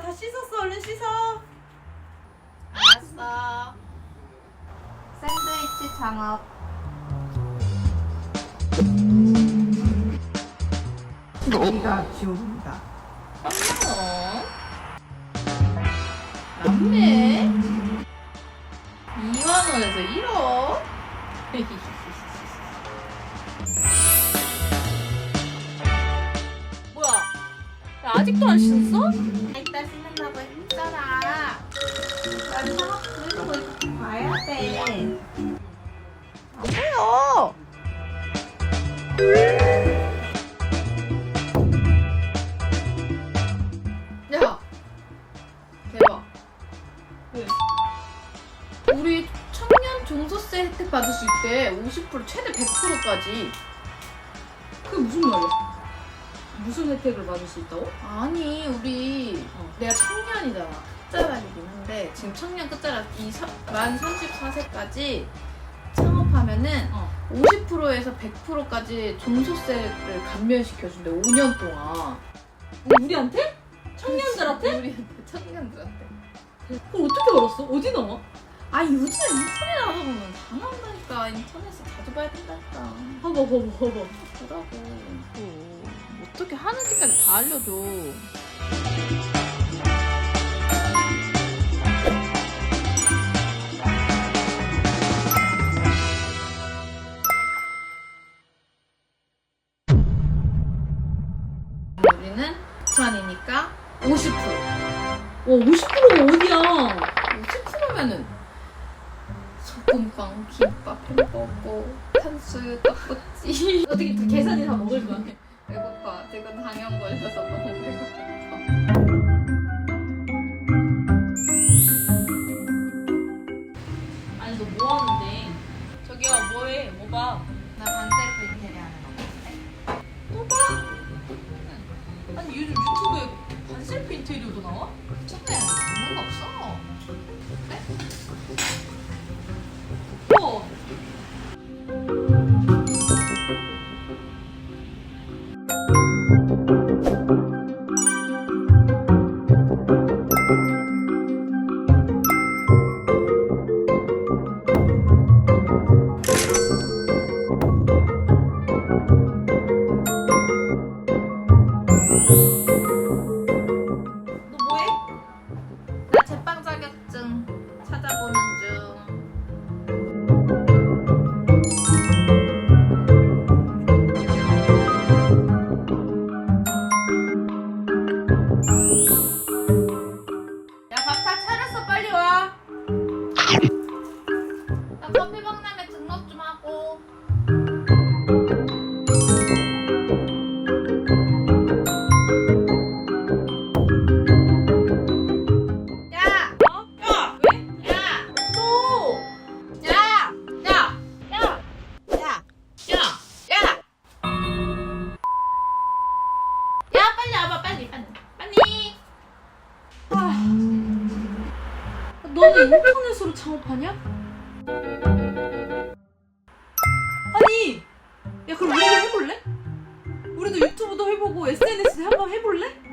나다 씻었어. 얼른 씻어. 알았어. 샌드위치 창업. 여기가 지옥입니다. 3만원. 남매? 2만 원에서 1억? 아직도 안 씻었어? 아, 이따 씻는다고 했잖아. 빨리 상업 보이고 봐야 돼. 안 보여. 야, 대박. 왜? 우리 청년 종소세 혜택 받을 수 있대. 50% 최대 100%까지. 그게 무슨 말이야? 무슨 혜택을 받을 수 있다고? 아니, 우리 어. 내가 청년이잖아. 끝자락이긴 한데 지금 청년 끝자락 이만 34세까지 창업하면은 어. 50%에서 100%까지 종소세를 감면시켜준대 5년 동안. 우리한테? 청년들한테? 우리한테 청년들한테. 그럼 어떻게 알았어? 어디 나와? 아 요즘 인터넷 나가보면 다 나온다니까 인터넷에 자주 봐야 된다니까. 봐봐 봐봐 봐봐. 보라고. 또 어떻게 하는지까지 다 알려줘. 우리는 부산이니까 50%. 와 50%가 어디야? 50%면은 소금빵, 김밥, 햄버거, 탕수육, 떡꼬치. 어떻게 다 계산이 다 먹을 거야? 배고파. 지금 당연 너 뭐해? 나 제빵 자격증 찾아보는 중. 야, 밥 다 차렸어. 빨리 와. 나 커피 박람회 등록 좀 하고. 너는 인터넷으로 창업하냐? 아니, 야 그럼 우리도 해볼래? 우리도 유튜브도 해보고 SNS 한번 해볼래?